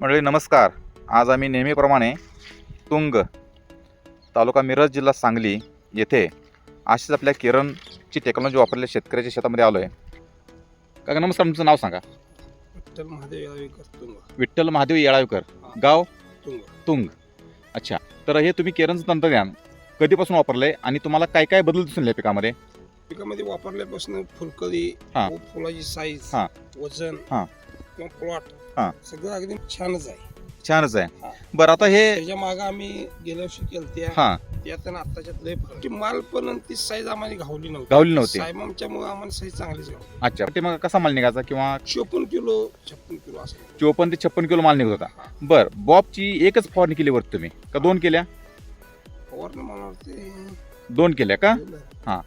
मंडळी नमस्कार. आज आम्ही नेहमीप्रमाणे तुंग तालुका मिरज जिल्हा सांगली येथे अशीच आपल्या किरणची टेक्नॉलॉजी वापरलेल्या शेतकऱ्याच्या शेतामध्ये आलो आहे काका नमस्कार. तुमचं नाव सांगा. विठ्ठल महादेव यावेकर तुंग. विठ्ठल महादेव येळावकर. गाव? तुंग. तुंग. अच्छा. तर हे तुम्ही केरनचं तंत्रज्ञान कधीपासून वापरलंय आणि तुम्हाला काय काय बदल दिसून आले पिकामध्ये? पिकामध्ये वापरल्यापासून फुलकळी हा. फुलाची साईज हा. वजन हा. किंवा प्लॉट हा. सगळं अगदी छानच आहे. छानच हा. आहे बरं आता हे त्याच्यामागे आम्ही गेल्या वर्षी केलत्या. हां. त्यात आणि लय फरक की माल पण आणि ती साईज आम्हाला घावली नव्हती. गावली नव्हती. सायमामच्यामुळे आम्हाला साईज चांगलीच घावली. अच्छा. ते मग कसा माल निघायचा किंवा चोपन्न किलो छप्पन किलो असं. चोपन्न ते छप्पन किलो माल निघत होता. बरं बॉबची एकच फवारणी केली वरती तुम्ही. का दोन केल्या? फवारणं मला वाटते दोन केल्या का?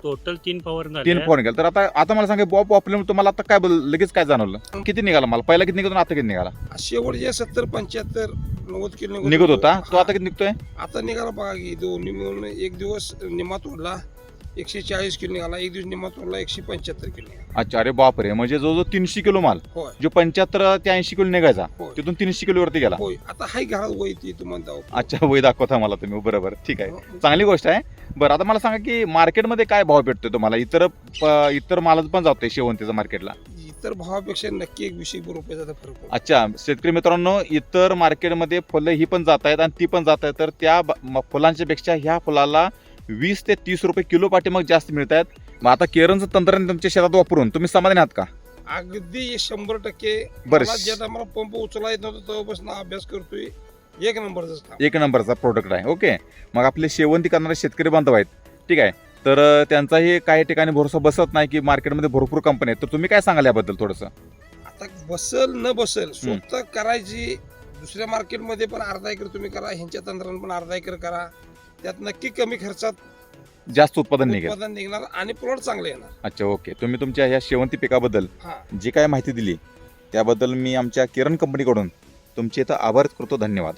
टोटल तीन पॉवर तीन फवारणी केल्या तर आता आता मला सांगा बॉब वापरल्यामुळे तुम्हाला आता काय बदल लगेच काय जाणवलं? किती निघाला मला? पहिला किती निघतो आणि आता किती निघाला? शेवट जे सत्तर पंच्याहत्तर नव्वद किलो निघत होता. तो हा. आता किती निघतोय? आता निघाला बघा की दोन्ही मिळून एक दिवस निमा तोडला. एकशे चाळीस किलो निघाला एक दिवस निमा तोडला एकशे पंच्याहत्तर किलो निघाला. अच्छा अरे बापरे म्हणजे जो जो तीनशे किलो माल होय. जो पंच्याहत्तर ते ऐंशी किलो निघायचा होय. तिथून तीनशे किलो वरती गेला. होय. आता हाय घरात वय ती दाव अच्छा वय दाखवता मला तुम्ही. बरोबर ठीक आहे. हो. चांगली गोष्ट आहे. बरं आता मला सांगा की मार्केटमध्ये काय भाव भेटतोय तुम्हाला? इतर प- इतर मालाचं पण जातोय शेवंतीचा मार्केटला. इतर भावापेक्षा नक्की एक वीस एक रुपयाचा तर फरक पडतो. अच्छा शेतकरी मित्रांनो इतर मार्केटमध्ये फुलं ही पण जात आहेत आणि ती पण जात आहेत. तर त्या ब- म- फुलांच्या पेक्षा ह्या फुलाला वीस ते तीस रुपये किलो पाठी मग जास्त मिळत आहेत मग आता केरनचं तंत्रज्ञान तुमच्या शेतात वापरून तुम्ही समाधानी आहात का? अगदी शंभर टक्के. बरं. मला ज्या टायमाला पंप उचला येत नव्हतं तेव्हापासून अभ्यास करतोय. एक नंबरच एक नंबरचा प्रोडक्ट आहे. ओके मग आपले शेवंती करणारे शेतकरी बांधव आहेत. ठीक आहे. तर अं, त्यांचाही काही ठिकाणी भरोसा बसत नाही की मार्केटमध्ये भरपूर कंपनी आहेत. तर तुम्ही काय सांगाल याबद्दल थोडंसं? आता बसल न बसल स्वतः करायची दुसऱ्या मार्केटमध्ये पण अर्धा एकर तुम्ही करा ह्यांच्या तंत्रानं पण अर्धा एकर करा. त्यात नक्की कमी खर्चात जास्त उत्पादन निघेल. उत्पादन निघणार आणि प्लॉट चांगले येणार. अच्छा ओके. तुम्ही तुमच्या ह्या शेवंती पिकाबद्दल हा. जी काय माहिती दिली त्याबद्दल मी आमच्या किरण कंपनीकडून तुमचे इथं आभार करतो. धन्यवाद.